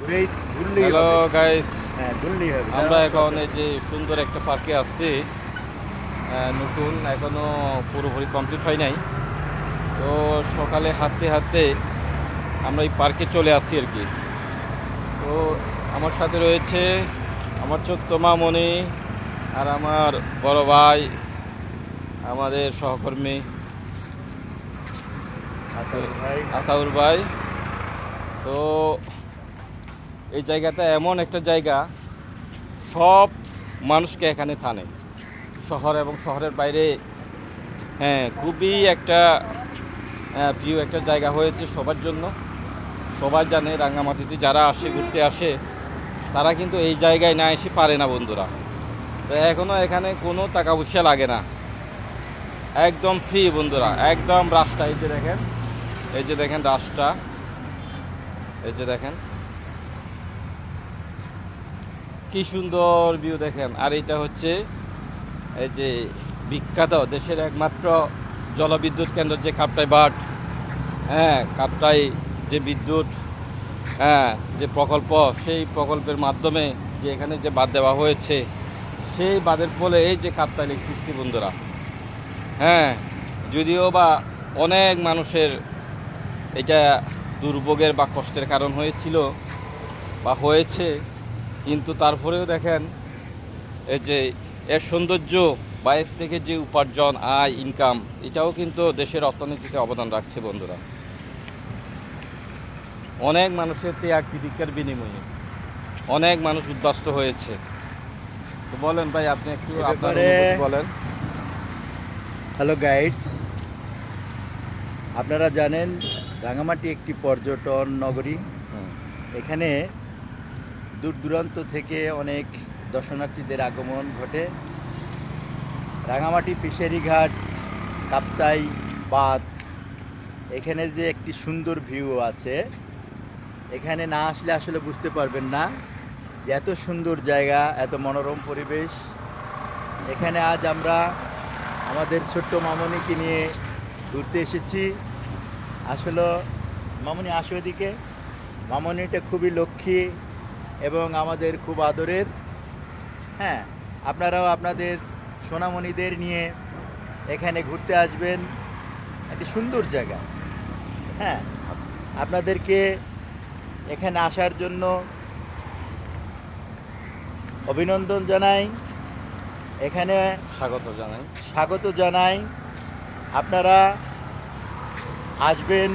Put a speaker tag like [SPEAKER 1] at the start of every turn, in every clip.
[SPEAKER 1] ঘুরেই ঘুরলেই
[SPEAKER 2] hello guys
[SPEAKER 1] হ্যাঁ ঘুরলেই হবে।
[SPEAKER 2] আমরা এখন এই যে সুন্দর একটা পার্কে আসছি। নতুন এখনও পুরোপুরি কমপ্লিট হয় নাই। তো সকালে হাঁটতে হাঁটতে আমরা এই পার্কে চলে আসি আর কি। তো আমার সাথে রয়েছে আমার ছোট্ট মামনি আর আমার বড় ভাই আমাদের সহকর্মী।
[SPEAKER 1] আতাউর ভাই।
[SPEAKER 2] তো এই জায়গাটা এমন একটা জায়গা, সব মানুষকে এখানে থানে। শহর এবং শহরের বাইরে হ্যাঁ খুবই একটা প্রিয় একটা জায়গা হয়েছে সবার জন্য। সবাই জানে রাঙ্গামাটিতে যারা আসে, ঘুরতে আসে, তারা কিন্তু এই জায়গায় না এসে পারে না বন্ধুরা। তো এখনও এখানে কোনো টাকা পয়সা লাগে না। একদম ফ্রি বন্ধুরা, একদম রাস্তা এই যে দেখেন, এই যে দেখেন রাস্তা। এই যে দেখেন। কি সুন্দর ভিউ দেখেন। আর এটা হচ্ছে এই যে বিখ্যাত দেশের একমাত্র জলবিদ্যুৎ কেন্দ্র যে কাপটাই বাট হ্যাঁ কাপ্তাই যে বিদ্যুৎ হ্যাঁ যে প্রকল্প, সেই প্রকল্পের মাধ্যমে যে এখানে যে বাদ দেওয়া হয়েছে, সেই বাদের ফলে এই যে কাপ্তাই সৃষ্টি বন্ধুরা। হ্যাঁ যদিও বা অনেক মানুষের এটা দুর্ভোগের বা কষ্টের কারণ হয়েছিল বা হয়েছে কিন্তু তারপরেও দেখেন এই যে এর সৌন্দর্য বা এর থেকে যে উপার্জন আয় ইনকাম এটাও কিন্তু দেশের অর্থনীতিতে অবদান রাখছে বন্ধুরা। অনেক মানুষের ত্যাগ তিতিক্ষার বিনিময়ে অনেক মানুষ উদ্বাস্ত হয়েছে। তো বলেন ভাই আপনি একটু আপনার বলেন।
[SPEAKER 1] হ্যালো গাইডস আপনারা জানেন রাঙামাটি একটি পর্যটন নগরী। এখানে দূর দূরান্ত থেকে অনেক দর্শনার্থীদের আগমন ঘটে। রাঙামাটি ফিশারি ঘাট কাপ্তাই, বাঁধ, এখানে যে একটি সুন্দর ভিউ আছে, এখানে না আসলে আসলে বুঝতে পারবেন না যে এত সুন্দর জায়গা, এত মনোরম পরিবেশ। এখানে আজ আমরা আমাদের ছোট্ট মামনিকে নিয়ে ঘুরতে এসেছি। আসলে মামনি আসো এদিকে। মামনিটা খুবই লক্ষ্মী। এবং আমাদের খুব আদরের হ্যাঁ আপনারাও আপনাদের সোনামণিদের নিয়ে এখানে ঘুরতে আসবেন। একটি সুন্দর জায়গা। হ্যাঁ আপনাদেরকে এখানে আসার জন্য অভিনন্দন জানাই। এখানে
[SPEAKER 2] স্বাগত জানাই।
[SPEAKER 1] স্বাগত জানাই। আপনারা আসবেন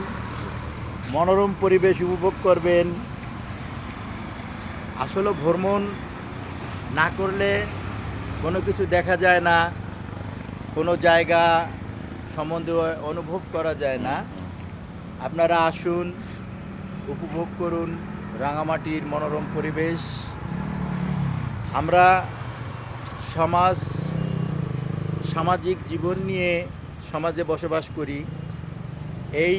[SPEAKER 1] মনোরম পরিবেশ উপভোগ করবেন। আসলে ভ্রমণ না করলে কোনো কিছু দেখা যায় না, কোনো জায়গা সম্বন্ধে অনুভব করা যায় না। আপনারা আসুন, উপভোগ করুন রাঙামাটির মনোরম পরিবেশ। আমরা সমাজ, সামাজিক জীবন নিয়ে সমাজে বসবাস করি। এই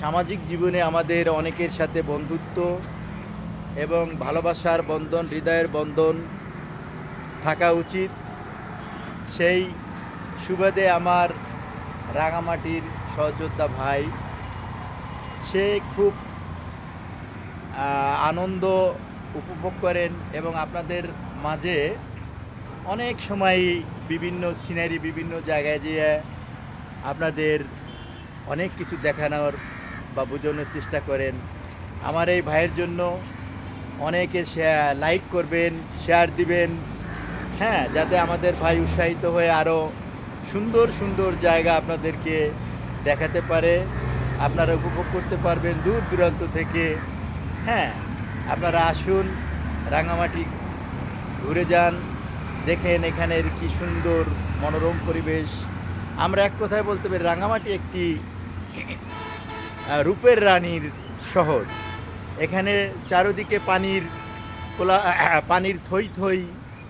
[SPEAKER 1] সামাজিক জীবনে আমাদের অনেকের সাথে বন্ধুত্ব এবং ভালোবাসার বন্ধন, হৃদয়ের বন্ধন থাকা উচিত। সেই সুবাদে আমার রাঙামাটির সহযোদ্ধা ভাই, সে খুব আনন্দ উপভোগ করেন এবং আপনাদের মাঝে অনেক সময় বিভিন্ন সিনারি, বিভিন্ন জায়গায় যেয়ে আপনাদের অনেক কিছু দেখানোর বা বোঝানোর চেষ্টা করেন। আমার এই ভাইয়ের জন্য অনেকে লাইক করবেন শেয়ার দিবেন হ্যাঁ যাতে আমাদের ভাই উৎসাহিত হয়ে আরও সুন্দর সুন্দর জায়গা আপনাদেরকে দেখাতে পারে, আপনারা উপভোগ করতে পারবেন দূর দূরান্ত থেকে। হ্যাঁ আপনারা আসুন, রাঙামাটি ঘুরে যান, দেখেন এখানের কি সুন্দর মনোরম পরিবেশ। আমরা এক কথায় বলতে পারি, রাঙামাটি একটি রূপের রানীর শহর। এখানে চারদিকে পানির কোলা পানির থই থই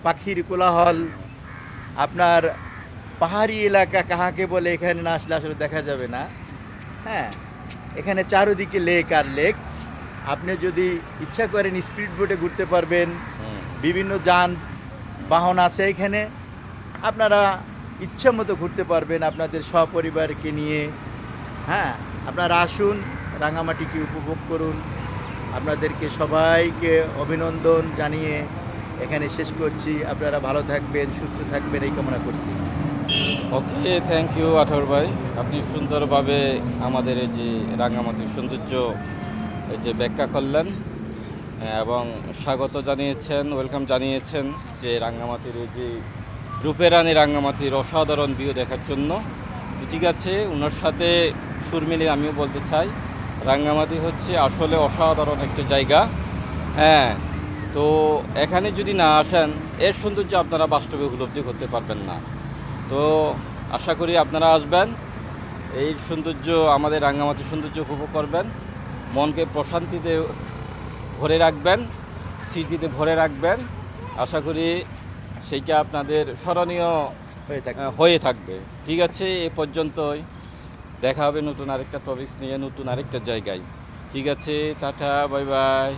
[SPEAKER 1] পাখির কোলাহল। আপনার পাহাড়ি এলাকা কাহাকে বলে এখানে না আসলে আসলে দেখা যাবে না। হ্যাঁ এখানে চারদিকে লেক আর লেক। আপনি যদি ইচ্ছা করেন স্পিড বোটে ঘুরতে পারবেন। বিভিন্ন যান বাহন আছে এখানে। আপনারা ইচ্ছা মতো ঘুরতে পারবেন আপনাদের সপরিবারকে নিয়ে। হ্যাঁ আপনারা আসুন রাঙামাটিকে উপভোগ করুন। আপনাদেরকে সবাইকে অভিনন্দন জানিয়ে এখানে শেষ করছি। আপনারা ভালো থাকবেন, সুস্থ থাকবেন, এই কামনা করছি।
[SPEAKER 2] ওকে থ্যাংক ইউ আঠার ভাই। আপনি সুন্দরভাবে আমাদের এই যে রাঙ্গামাটির সৌন্দর্য, এই যে ব্যাখ্যা করলেন, এবং স্বাগত জানিয়েছেন ওয়েলকাম জানিয়েছেন যে রাঙ্গামাটির এই যে রূপেরানী রাঙ্গামাটির অসাধারণ ভিউ দেখার জন্য। ঠিক আছে, ওনার সাথে সুর মিলিয়ে আমিও বলতে চাই। রাঙ্গামাটি হচ্ছে আসলে অসাধারণ একটা জায়গা। হ্যাঁ তো এখানে যদি না আসেন এর সৌন্দর্য আপনারা বাস্তবে উপলব্ধি করতে পারবেন না। তো আশা করি আপনারা আসবেন এই সৌন্দর্য আমাদের রাঙ্গামাটির সৌন্দর্য উপভোগ করবেন মনকে প্রশান্তিতে ভরে রাখবেন স্মৃতিতে ভরে রাখবেন। আশা করি সেইটা আপনাদের স্মরণীয়
[SPEAKER 1] হয়ে থাকে
[SPEAKER 2] হয়ে থাকবে। ঠিক আছে এ পর্যন্তই। দেখা হবে নতুন আরেকটা টপিক্স নিয়ে নতুন আরেকটা জায়গায়। ঠিক আছে টাটা বাই বাই